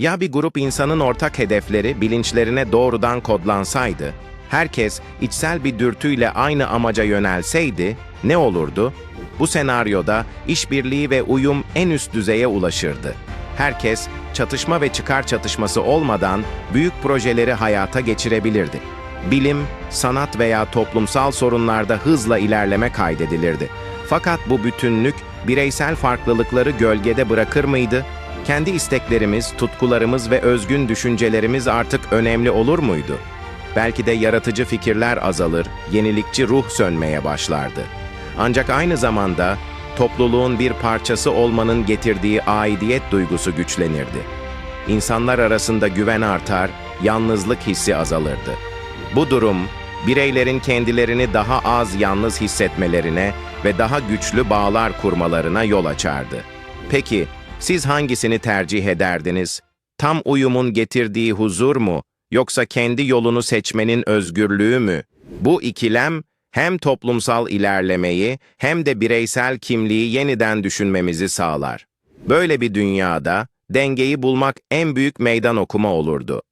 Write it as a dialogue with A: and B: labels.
A: Ya bir grup insanın ortak hedefleri bilinçlerine doğrudan kodlansaydı, herkes içsel bir dürtüyle aynı amaca yönelseydi ne olurdu? Bu senaryoda işbirliği ve uyum en üst düzeye ulaşırdı. Herkes çatışma ve çıkar çatışması olmadan büyük projeleri hayata geçirebilirdi. Bilim, sanat veya toplumsal sorunlarda hızla ilerleme kaydedilirdi. Fakat bu bütünlük bireysel farklılıkları gölgede bırakır mıydı? Kendi isteklerimiz, tutkularımız ve özgün düşüncelerimiz artık önemli olur muydu? Belki de yaratıcı fikirler azalır, yenilikçi ruh sönmeye başlardı. Ancak aynı zamanda topluluğun bir parçası olmanın getirdiği aidiyet duygusu güçlenirdi. İnsanlar arasında güven artar, yalnızlık hissi azalırdı. Bu durum, bireylerin kendilerini daha az yalnız hissetmelerine ve daha güçlü bağlar kurmalarına yol açardı. Peki, siz hangisini tercih ederdiniz? Tam uyumun getirdiği huzur mu, yoksa kendi yolunu seçmenin özgürlüğü mü? Bu ikilem, hem toplumsal ilerlemeyi hem de bireysel kimliği yeniden düşünmemizi sağlar. Böyle bir dünyada dengeyi bulmak en büyük meydan okuma olurdu.